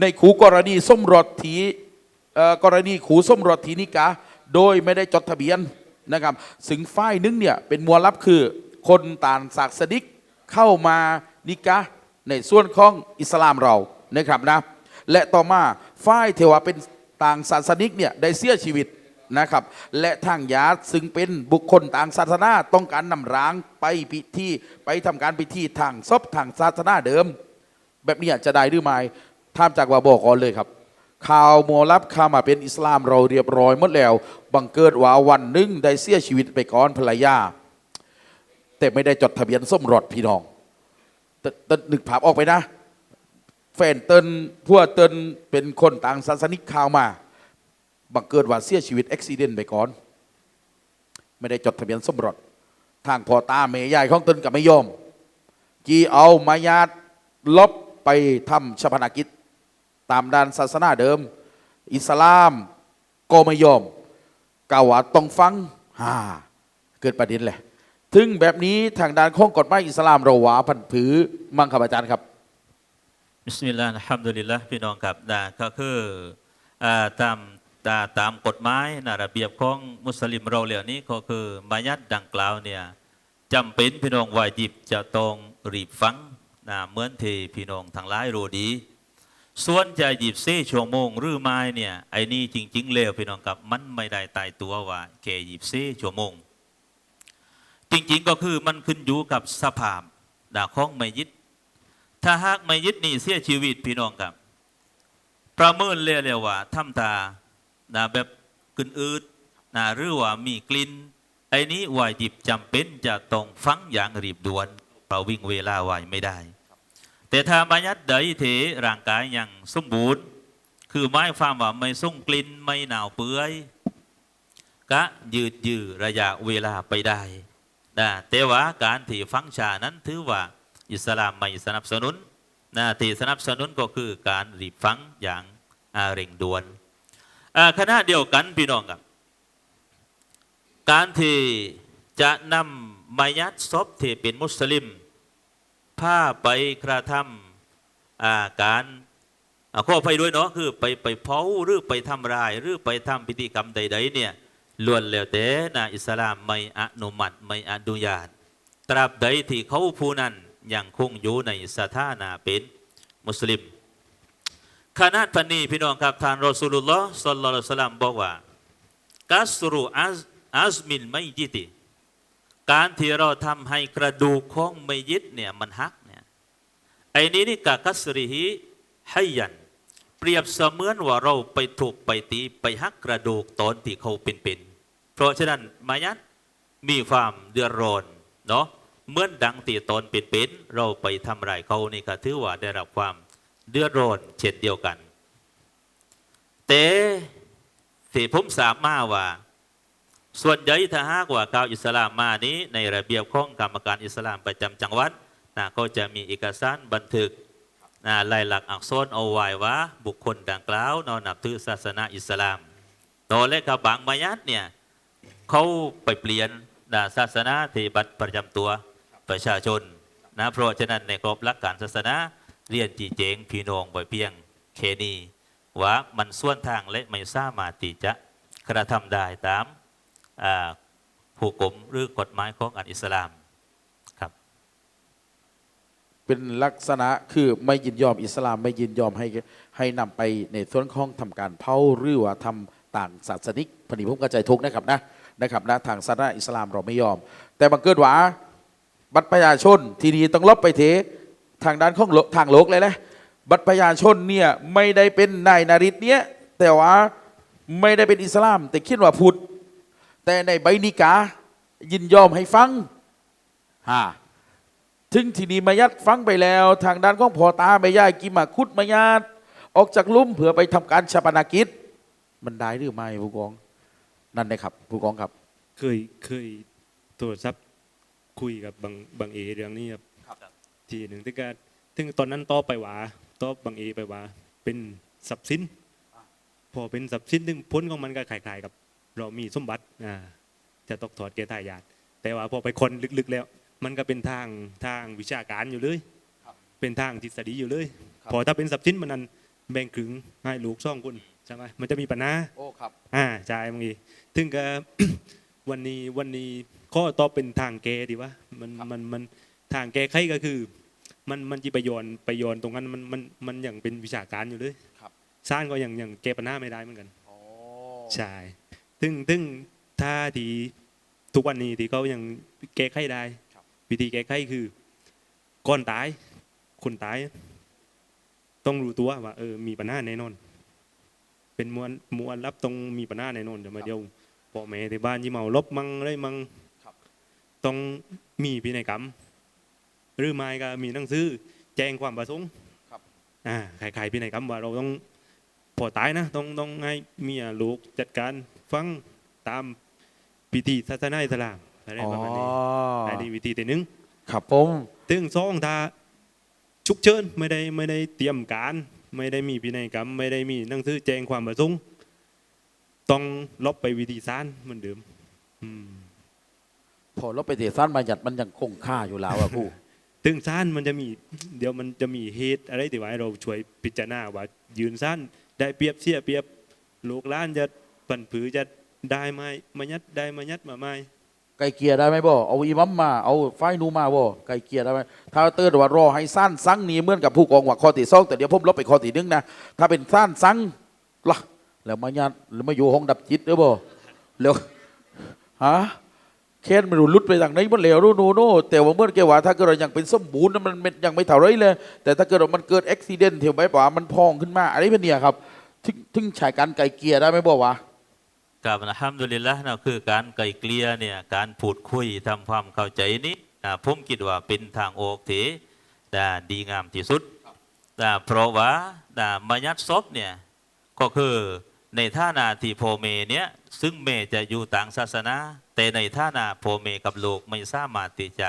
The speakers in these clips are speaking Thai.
ในขูกรณีส้มรสถีกรณีขูส้มรสถีนิกาโดยไม่ได้จดทะเบียนนะครับซึ่งฝ่ายหนึงเนี่ยเป็นมวลลับคือคนต่างศาสนิกเข้ามานิกาในส่วนของอิสลามเรานะครับนะและต่อมาฝ่ายเทวาเป็นต่างศาสนิกเนี่ยได้เสียชีวิตนะครับ และทางญาติซึ่งเป็นบุคคลต่างศาสนาต้องการนำร้างไปพิธีไปทำการพิธีทางศพทางศาสนาเดิม แบบนี้จะได้หรือไม่ ท่ามจากว่าบอกก่อนเลยครับ ข่าวมัวลับข้ามาเป็นอิสลามเราเรียบร้อยหมดแล้ว บังเกิดว่าวันหนึ่งได้เสียชีวิตไปก่อนภรรยา แต่ไม่ได้จดทะเบียนสมรสพี่น้องแต่แต่นึกภาพออกไปนะ แฟนเตินพวกเตินเป็นคนต่างศาสนิกข่าวมา บังเกิดว่าเสียชีวิตอุบิเหตุไปก่อน ไม่ได้จดทะเบียนสมรสทางพ่อตาเมยายของเตินกับไม่ยอม จีเอามายาดลบไปทำชพนกิจ ตามด้านศาสนาเดิม อิสลามก็ไม่ยอมกล่าวว่าต้องฟังฮ่าเกิดประเด็นแหละถึงแบบนี้ทางด้านข้องกฎหมายอิสลามเราหวาพันผือมังคับอาจารย์ครับบิสมิลลาห์อัลฮัมดุลิลละพี่น้องครับนะก็คือตามตาตามกฎหมายนะระเบียบของมุสลิมเราเหล่านี้ก็คือมายัดดังกล่าวเนี่ยจำเป็นพี่น้องวาจิบจะต้องรีบฟังนะเหมือนที่พี่น้องทั้งหลายรู้ดี ส่วนจะหยิบเส้ชั่วโมงหรือไม่เนี่ยไอ้นี่จริงๆแล้วพี่น้องครับ มันไม่ได้ตายตัวว่าแกหยิบเส้ชั่วโมง จริงๆก็คือมันขึ้นอยู่กับสภาพดาของไม่ยิดถ้าหากไม่ยึดนี่เสียชีวิตพี่น้องครับ ประเมินเรียกว่าทำตานะแบบกึนอืดนะหรือว่ามีกลิ่นไอ้นี้วายดิบจำเป็นจะต้องฟังอย่างรีบด่วนเราวิ่งเวลาไวไม่ได้ แต่ถ้าบัญญัติใดเถร่างกายยังสมบูรณ์ คือไม้ฟามว่าไม่ส่งกลิ่นไม่หนาวเปื้อยก็ยืดยื้อระยะเวลาไปได้นะแต่ว่าการที่ฟังชานั้นถือว่าอิสลามไม่สนับสนุนนะที่สนับสนุนก็คือการรีบฟังอย่างอาเร่งด่วนอ่าขณะเดียวกันพี่น้องครับการที่จะนำมายัดศพที่เป็นมุสลิม ผ้าไปกระทำอาการข้อไปด้วยเนาะคือไปไปเผาหรือไปทำลาย หรือไปทำพิธีกรรมใด ๆ เนี่ยล้วนแล้วแต่นะอิสลามไม่อนุมัติไม่อนุญาต ตราบใดที่เขาผู้นั้นยังคงอยู่ในสถานะเป็นมุสลิมขนาดพันนี้พี่น้องครับท่านรอสูลุลลอฮ์สัลลัลลอฮุสลลัมบอกว่ากัสรุอัซอัซมินไม่ยิติ การที่เราทำให้กระดูกของไม่ยิดเนี่ยมันหักเนี่ยไอ้นี้นี่กะกัสริฮิให้ยัน เปรียบเสมือนว่าเราไปถูกไปตีไปหักกระดูกตอนที่เขาเป็นๆเพราะฉะนั้นมายัดมีความเดือดร้อนเนาะเหมือนดังตีตอนเป็นๆเราไปทำไรายเขานี่ก็ถือว่าได้รับความเดือดร้อนเช่นเดียวกัน แต่ที่ผมสามมาว่า ส่วนใหญ่ถ้าหากว่าข่าวอิสลามมานี้ในระเบียบของกรรมการอิสลามประจำจังหวัดนะก็จะมีเอกสารบันทึกนะลายหลักอักษรเอาไว้ว่าบุคคลดังกล่าวนอนับถือศาสนาอิสลามต่อและกับบางมายัดเนี่ยเขาไปเปลี่ยนนะศาสนาที่บัตรประจำตัวประชาชนนะเพราะฉะนั้นในกรอบหลักการศาสนาเรียนจีเจงพี่น้องบ่อยเพียงเคนีว่ามันส่วนทางและไม่สามารถที่จะกระทำได้ตาม ผู้กลมหรือกฎหมายของอันอิสลามครับ เป็นลักษณะคือไม่ยินยอมอิสลามไม่ยินยอมให้ให้นำไปในส่วนของทำการเผาหรือว่าทำต่างศาสนิกพอดีผมเข้าใจทุกนะครับนะนะครับนะทางศาสนาอิสลามเราไม่ยอม แต่บังเกิดว่าบัตรประชาชนทีนี้ต้องลบไปเททางด้านของทางโลกเลยนะบัตรประชาชนเนี่ยไม่ได้เป็นนายนาริตเนี่ยแต่ว่าไม่ได้เป็นอิสลาม แต่คิดว่าพุทธ แต่ในใบนิกา ยินยอมให้ฟังฮ่าถึงทีนี้มายัดฟังไปแล้ว ทางด้านของพ่อตาแม่ย่ายกิมาคุดมายัดออกจากลุ่มเผื่อไปทำการชาปนากิจ มันได้หรือไม่ผู้กอง นั่นนะครับผู้กองครับ เคยเคยโทรศัพท์คุยกับบางบางเอเรื่องนี้ครับครับทีหนึ่งที่ก็ถึงตอนนั้นต่อไปว่าต่อบางเอไปว่าเป็นทรัพย์สินพอเป็นทรัพย์สินถึงพ้นของมันก็คล้ายๆกับ เรามีสมบัติอ่าจะตกถอดแก่ทายาทแต่ว่าพอไปคนลึกๆแล้ว มันก็เป็นทางทางวิชาการอยู่เลยเป็นทางทฤษฎีอยู่เลยครับพอถ้าเป็นทรัพย์สินมันนั้นแบ่งครึ่งให้ลูกสองคนใช่ไหมมันจะมีปัญหาโอ้ครับอ่าใช่บางทีถึงก็วันนี้วันนี้ข้อตอบเป็นทางแกดีวะมันมันมันทางแกไขก็คือ มันมันจีไปโยนไปโยนตรงนั้นมันมันมันอย่างเป็นวิชาการอยู่เลยครับสร้างก็ยังยังแก้ปัญหาไม่ได้เหมือนกันโอ้ใช่ ถึงถึงถ้าที่ทุกวันนี้ที่เขายังแก้ไขได้ วิธีแก้ไขคือก่อนตาย คนตาย ต้องรู้ตัวว่าเออมีปัญหาแน่นอน เป็นมวลมวลรับต้องมีปัญหาแน่นอนจะมาเดียวพ่อแม่ที่บ้านยี่เมาลบมั่งอะไรมั่งต้องมีพินัยกรรม หรือไม่ก็มีหนังสือแจ้งความประสงค์อ่าใครๆพินัยกรรมว่าเราต้อง พอตายนะต้องต้องให้เมียลูกจัดการฟังตามพิธีศาสนาอิสลามอะไรอ๋อประมาณนี้อันนี้วิธีที่หนึ่งครับผมถึงสองถ้าฉุกเฉินไม่ได้ไม่ได้เตรียมการ ไม่ได้มีพินัยกรรม ไม่ได้มีหนังสือแจ้งความประสงค์ต้องลบไปวิธีศาลเหมือนเดิมอืมพอเราไปเทศานมาหยัดมันยังคงค่าอยู่แล้วอะครูถึงศาลมันจะมี เดี๋ยวมันจะมีเหตุอะไรที่ว่าให้เราช่วยพิจารณาว่ายืนศาล ได้เปรียบเสียเปรียบลูกล้านจะปั่นผือจะได้ไหมมายัดได้มายัดมาไหมไก่เกียร์ได้ไหมบ่เอาอีมัมมาเอาไฟนูมาบ่ไก่เกียร์ได้ไหมถ้าเตือนว่ารอให้สั้นซังนี้เหมือนกับผู้กองว่าข้อที่สองแต่เดี๋ยวผมลบไปข้อที่หนึ่งนะถ้าเป็นสั้นซังล่ะแล้วมาญาติหรือมาอยู่ห้องดับจิตเด้อบ่แล้วฮะ แค้นไม่รู้ลุดไปทางไหนมันแล้วโน่โน่โน่แต่ว่าเมื่อแกว่าถ้าเกิดเรายังเป็นสมบูรณ์นะมันมันยังไม่เท่าไรเลย แต่ถ้าเกิดว่ามันเกิดอุบิเหตุเที่ยวไปป่ามันพองขึ้นมาอะไรเป็นเนี่ยครับถึงถึงใช้การไก่เกลียได้ไหมบ่วะกับนะฮัมดุลิลละนะคือการไกลเกลี่ยเนี่ยการพูดคุยทำความเข้าใจนี้นะผมคิดว่าเป็นทางออกที่ดีงามที่สุดนะเพราะว่านะมายัดศพเนี่ยก็คือในท่านาที่พ่อเมเนี่ยซึ่งเมจะอยู่ต่างศาสนา แต่ในท่านาพ่อเมกับลูกไม่สามารถที่จะ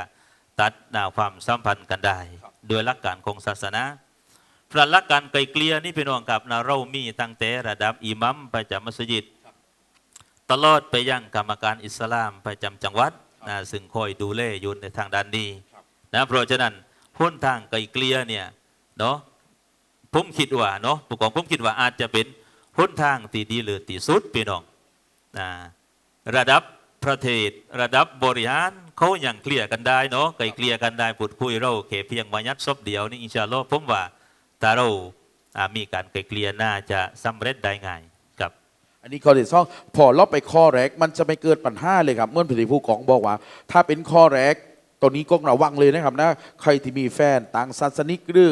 ตัดนาความสัมพันธ์กันได้ โดยหลักการของศาสนาพระหลักการไกลเกลี่ยนี่เป็นองกับนะเรามีตั้งแต่ระดับอิหมัมประจำมัสยิด ตลอดไปยังกรรมการอิสลามประจำจังหวัดนะซึ่งคอยดูแลอยู่ในทางด้านนี้นะเพราะฉะนั้นพ้นทางไกลเกลี่ยเนี่ยเนาะผมคิดว่าเนาะผู้กองผมคิดว่าอาจจะเป็นพ้นทางที่ดีเลิศที่สุดพี่น้องนะระดับ ประเทศระดับบริหารเขายังเคลียร์กันได้เนาะไกลเกลี่ยกันได้พูดคุยเราแค่เพียงมายัดซบเดียวนี่อินชาอัลลอฮ์ผมว่าถ้าเรามีการไกลเกลี่ยน่าจะสำเร็จได้ง่ายกับ อันนี้ข้อที่สองพอลบไปข้อแรก มันจะไม่เกิดปัญหาเลยครับ เมื่อผู้กองบอกว่า ถ้าเป็นข้อแรกตัวนี้ก็ระวังเลยนะครับนะใครที่มีแฟนต่างศาสนิกหรือ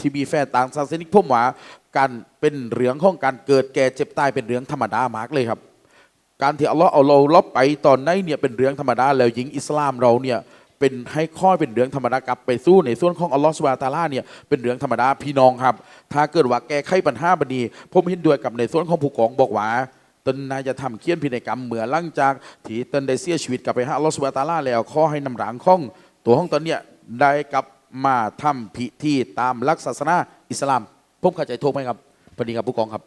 ที่มีแฟนต่างศาสนิกผมว่าการเป็นเรื่องของการเกิดแก่เจ็บตายเป็นเรื่องธรรมดามากเลยครับ การที่อัลลอฮ์เอาเราลบไปตอนนั้นเนี่ยเป็นเรื่องธรรมดาแล้วหญิงอิสลามเราเนี่ยเป็นให้ข้อเป็นเรื่องธรรมดากลับไปสู้ในส่วนของอัลลอฮ์สุบาตาลาเนี่ยเป็นเรื่องธรรมดาพี่น้องครับ ถ้าเกิดว่าแก้ไขปัญหาบันีผมเห็นด้วยกับในส่วนของผู้กองบอกว่าตนนายจะทำเคียนพินัยกรรมเหมือนหลังจากที่ตนได้เสียชีวิตกลับไปหาอัลลอฮ์สุบาตาลาแล้วขอให้นำหลังของ ตัวของตนเนี่ยได้กลับมาทำพิธีตามลักศาสนาอิสลามผมเข้าใจถูกไหมครับพอดีครับผู้กองครับ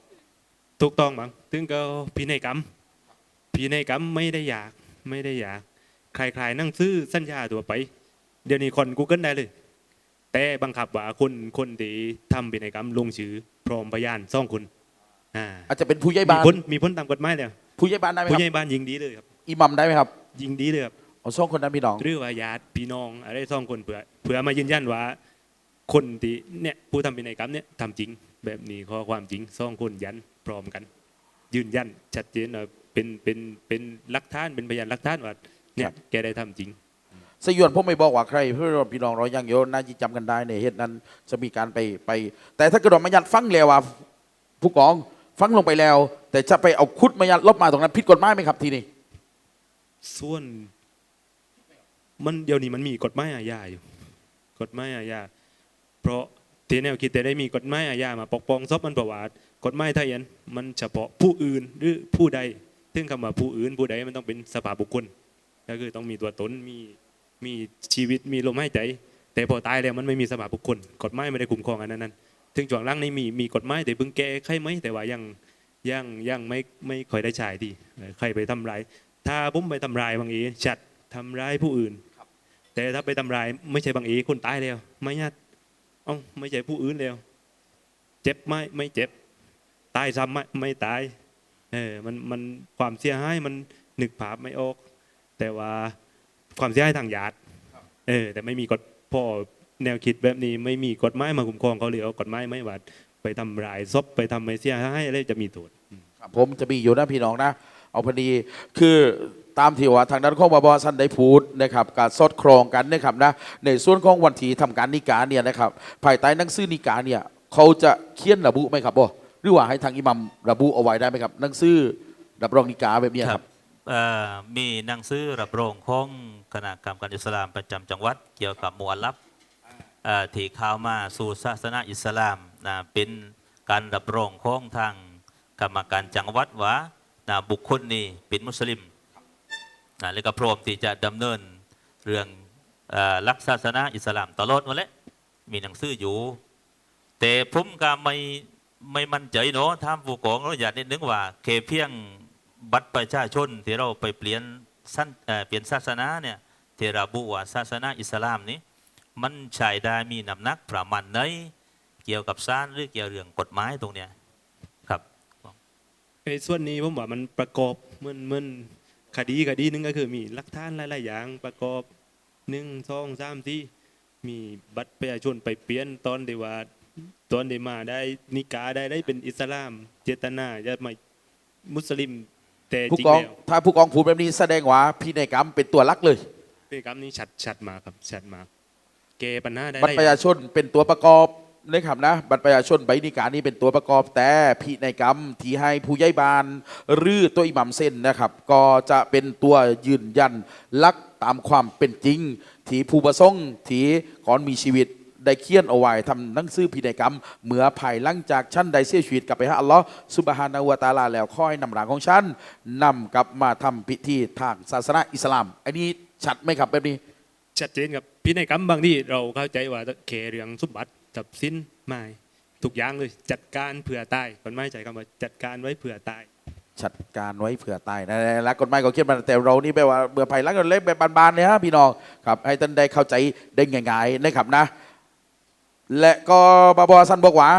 ถูกต้องบังถึงก็พินัยกรรม พินัยกรรมไม่ได้อยากไม่ได้อยาก ใครๆนั่งซื้อสัญญาตัวไป เดี๋ยวนี้คน Google ได้เลย แต่บังคับว่าคนคนที่ทำพินัยกรรมลงชื่อพร้อมพยานสองคนอ่าอาจจะเป็นผู้ใหญ่มีบ้านพ้นมีพ้นตามกฎหมายแล้วผู้ใหญ่บ้านได้ไหมคผู้รับใหญ่บ้านยิงดีเลยครับ อิหมัมได้ไหมครับยิงดีเลยครับ เอาสองคนนั้นพี่น้องหรือว่าญาติพี่น้องอะไรสองคนเผื่อเผื่อมายืนยันว่า คนที่เนี่ยผู้ทำพินัยกรรมเนี่ยทำจริง แบบนี้ข้อความจริงสองคนยันพร้อมกัน ยืนยันชัดเจนว่า เป็นเป็นเป็นหลักฐานเป็นพยานหลักฐานว่าเนี่ยแกได้ทำจริงสยวนผมไม่บอกว่าใครเพื่อพี่น้องเรายังโยนน่าจะจำกันได้ในเหตุนั้นจะมีการไปไป แต่ถ้าเกิดว่ามายัดฟังแล้วว่าผู้กองฟังลงไปแล้ว แต่จะไปเอาคุดมายัดลบมาตรงนั้นผิดกฎหมายไหมครับทีนี้ส่วน มันเดี๋ยวนี้มันมีกฎหมายอาญาอยู่ กฎหมายอาญาเพราะที่แนวคิดแต่ได้มีกฎหมายอาญามาปกป้องทรัพย์มันประวัติกฎหมายไทยอันมันเฉพาะผู้อื่นหรือผู้ใด ซึ่งคำว่าผู้อื่นผู้ใดมันต้องเป็นสภาพบุคคลก็คือต้องมีตัวตนมีมีชีวิตมีลมหายใจแต่พอตายแล้วมันไม่มีสภาพบุคคลกฎหมายไม่ได้คุ้มครองอันนั้นนั้นถึงช่วงหล่างนี้มีมีกฎหมายแต่เพิ่งแก้ไขไหมแต่ว่ายังยังยังไม่ไม่ค่อยได้ใช้ดีเออใครไปทำร้ายถ้าผมไปทำร้ายบางอีชัดทำร้ายผู้อื่นแต่ถ้าไปทำร้ายไม่ใช่บางอีคนตายแล้ว ไม่ยัดเอ้าไม่ใช่ผู้อื่นแล้ว เจ็บไหมไม่เจ็บ ตายซ้ำไหมไม่ตาย เออมันมันความเสียหายมันนึกภาพไม่ออก แต่ว่าความเสียหายทางญาติเออ แต่ไม่มีกฎพ่อแนวคิดแบบนี้ไม่มีกฎหมายมาคุ้มครองเขาเลยเอากฎหมายไม่ว่าไปทำร้ายศพไปทำไม่เสียหายอะไรจะมีโทษครับผมจะมีอยู่นะพี่น้องนะ เอาพอดีคือตามที่ว่าทางด้านของบอบอสันได้พูดนะครับการสอดครองกันนะครับนะในส่วนของวันที่ทำการนิกาเนี่ยนะครับภายใต้หนังสือนิกาเนี่ยเขาจะเขียนระบุไหมครับบ่ห รือว่าให้ทางอิหมัมระบุเอาไว้ได้ไหมครับหนังสือรับรองนิกาแบบนี้ครับมีหนังสือรับรองของคณะกรรมการอิสลามประจำจังหวัด เกี่ยวกับมวลับที่เข้ามาสู่ศาสนาอิสลามนะเป็นการรับรองของทางกรรมการจังหวัดว่านะบุคคลนี้เป็นมุสลิมนะแล้วก็พร้อมที่จะดำเนินเรื่องลักศาสนาอิสลามตลอดมาแล้วมีหนังสืออยู่ แต่ผมก็ไม่ ไม่มั่นใจเนาะท่านผู้กองเราอยากนิดนึงว่าเคเพียงบัตรประชาชนที่เราไปเปลี่ยนสั้นเปลี่ยนศาสนาเนี่ยที่ระบุว่าศาสนาอิสลามนี้ มันใช้ได้มีน้ำหนักประมาณไหนเกี่ยวกับสารหรือเกี่ยวเรื่องกฎหมายตรงเนี้ยครับไอ้ส่วนนี้ผมว่ามันประกอบเหมือนเหมือนคดีคดีหนึงก็คือมีหลักฐานหลายๆอย่างประกอบหนึ่งสองสามที่มีบัตรประชาชนไปเปลี่ยนตอนเดว่า ตอนเดมาได้นิกาได้ได้เป็นอิสลาม เจตนาจะมามุสลิม แต่ผู้จริงกองแล้วถ้าผู้กองพูดแบบนี้แสดงว่าพินัยกรรมเป็นตัวลักเลย พฤติกรรมนี้ชัดชัดมากครับชัดมากเกปัญหาได้บัตรประชาชนเป็นตัวประกอบนะครับนะบัตรประชาชนใบนิการนี้เป็นตัวประกอบ แต่พินัยกรรมที่ให้ผู้ใหญ่บ้านหรือตัวอิหมัมเส้นนะครับ ก็จะเป็นตัวยืนยันลักตามความเป็นจริง ที่ผู้ประสงค์ที่ก่อนมีชีวิต ได้เขียนเอาไว้ทำหนังสือพินัยกรรมเมื่อภายหลังจากชั้นใดเสียชีวิตกลับไปหาอัลลอฮ์สุบฮานาวะตะอาลาแล้วค่อยนำหลังของฉันนำกลับมาทำพิธีทางศาสนาอิสลาม อันนี้ชัดไหมครับแบบนี้ชัดเจนครับพินัยกรรมบางที่เราเข้าใจว่าเคเรื่องสมบัติจับสินไม่ทุกอย่างเลยจัดการเผื่อตายคนไม่ใจคำว่าจัดการไว้เผื่อตายจัดการไว้เผื่อตายนะและกฎหมายก็เขียนมาแต่เรานี่แปลว่าเบื่อภัยรักกันเล็กแบบบานๆเนี่ยฮะพี่น้องครับให้ท่านได้เข้าใจได้ง่ายๆนะครับนะ และก็บาบอสันบอกว่า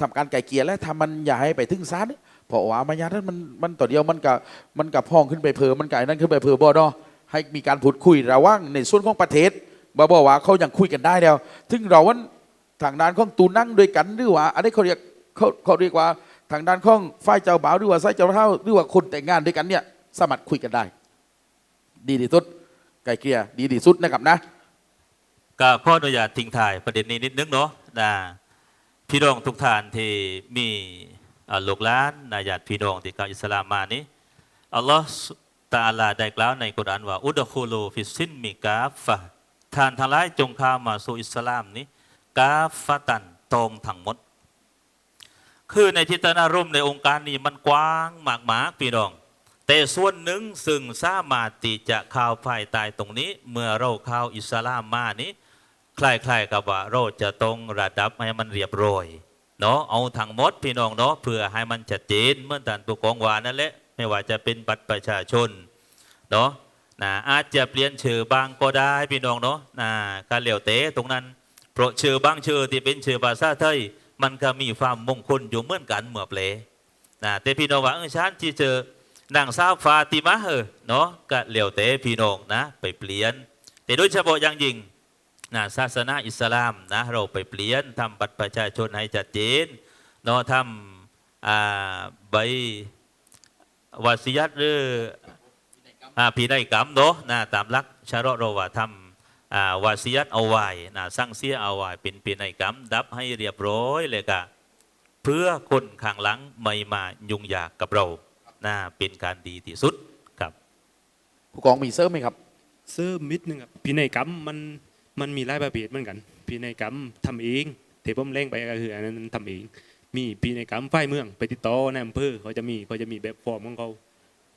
ทำการไก่เกียร์และทำมันอย่าให้ไปถึงศาลเพราะว่ามายาท่านมันมันต่อเดียวมันกับมันกับพ้องขึ้นไปเพอมันไก่นั่นขึ้นไปเพอบ่เนาะให้มีการพูดคุยระว่างในส่วนของประเทศบาบอว่าเขายังคุยกันได้แล้วถึงเราวันทางด้านของตูนั่งด้วยกันหรือว่าอันนี้เขาเรียกเขาเขาเรียกว่าทางด้านของฝ่ายเจ้าบ่าวหรือว่าฝ่ายเจ้าเท่าหรือว่าคนแต่งงานด้วยกันเนี่ยสามารถคุยกันได้ ดีที่สุดไก่เกลียดีที่สุดนะครับนะ ก็ขออนุญาตทิ้งถ่ายประเด็นนี้นิดนึงเนาะนะพี่น้องทุกท่านที่มีลูกหลานนะญาติพี่น้องที่เข้าอิสลามมานี้อัลลอฮฺตะอาลาได้กล่าวในกุรอานว่าอุดะคูลูฟิสซินมิกาฟะท่านทั้งหลายจงเข้ามาสู่อิสลามนี้กาฟะตันตรงทั้งหมด คือในทิฏฐานารมณ์ในองค์การนี้มันกว้างมากมากพี่น้อง แต่ส่วนหนึ่งซึ่งสามารถที่จะข้าภายใต้ตรงนี้ เมื่อเราเข้าอิสลามมานี้ คล้ายๆกับว่าเราจะต้องระดับให้มันเรียบร้อยเนาะเอาทั้งมดพี่น้องเนาะเพื่อให้มันชัดเจนเมื่อท่านผู้กองวานั่นแหละไม่ว่าจะเป็นบัตรประชาชนเนาะนะอาจจะเปลี่ยนชื่อบางก็ได้พี่น้องเนาะนะการเหลียวเตะตรงนั้นเพราะชื่อบางชื่อที่เป็นชื่อภาษาไทยมันก็มีความมงคลอยู่เหมือนกันเหมือเปลนะแต่พี่น้องว่าเออฉันที่เจอนางสาวฟาติมาเออเนาะก็เหลียวเตะพี่น้องนะ ไปเปลี่ยน แต่โดยเฉพาะอย่างยิ่ง นะศาสนาอิสลามนะเราไปเปลี่ยนทำบัตรประชาชนให้ชัดเจนเนาะทำอ่าใบวาสิยัตหรืออ่าพินัยกรรมเนาะนะตามหลักชาระเราว่าทำอ่าวาสิยัตเอาไว้นะสั่งเสียเอาไว้เป็นพินัยกรรมดับให้เรียบร้อยเลยกะเพื่อคนข้างหลังไม่มายุ่งยากกับเรานะเป็นการดีที่สุดครับผู้กองมีเสริมไหมครับ เสริมมิดนึงครับพินัยกรรมมัน มันมีหลายประเภทเหมือนกันพินัยกรรมทำเองเที่ผมเล่งไปก็คืออันนั้นทำเอง มีพินัยกรรมฝ่ายเมือง ไปติดต่อในอำเภอเขาจะมีเขาจะมีแบบฟอร์มของเขา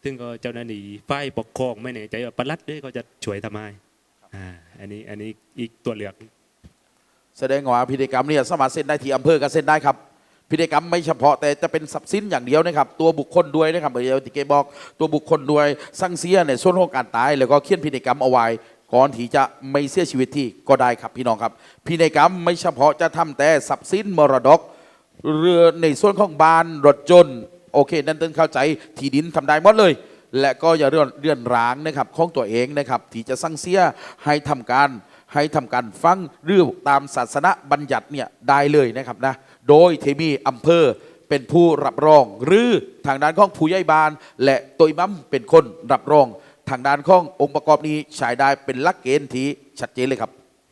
ซึ่งก็เจ้าหน้าที่ฝ่ายปกครองไม่แน่ใจว่าปลัดด้วยเขาจะช่วยทำให้อ่าอันนี้อันนี้อีกตัวเลือก แสดงว่าพิธีกรรมเนี่ยสามารถเซ็นได้ที่อำเภอก็เซ็นได้ครับพิธีกรรมไม่เฉพาะแต่จะเป็นทรัพย์สินอย่างเดียวนะครับ ตัวบุคคลด้วยนะครับเดี๋ยวติเกบอก ตัวบุคคลด้วยสั่งเสียในส่วนของการตาย แล้วก็เขียนพิธีกรรมเอาไว้ ก่อนที่จะไม่เสียชีวิตที่ก็ได้ครับพี่น้องครับ พิธีกรรมไม่เฉพาะจะทำแต่ทรัพย์สินมรดก เรือในส่วนของบ้านรถจนโอเค นั่นต้นเข้าใจที่ดินทำได้หมดเลย และก็อย่าเลื่อนเลื่อนร้างนะครับของตัวเองนะครับที่จะสั่งเสียให้ทำการให้ทำการฟังเรื่องตามศาสนบัญญัติเนี่ยได้เลยนะครับนะโดยเทมีอำเภอเป็นผู้รับรอง หรือทางด้านของผู้ใหญ่บ้าน และตัวอิมัมเป็นคนรับรอง ทางด้านขององค์ประกอบนี้ใช้ได้เป็นหลักเกณฑ์ที่ชัดเจนเลยครับ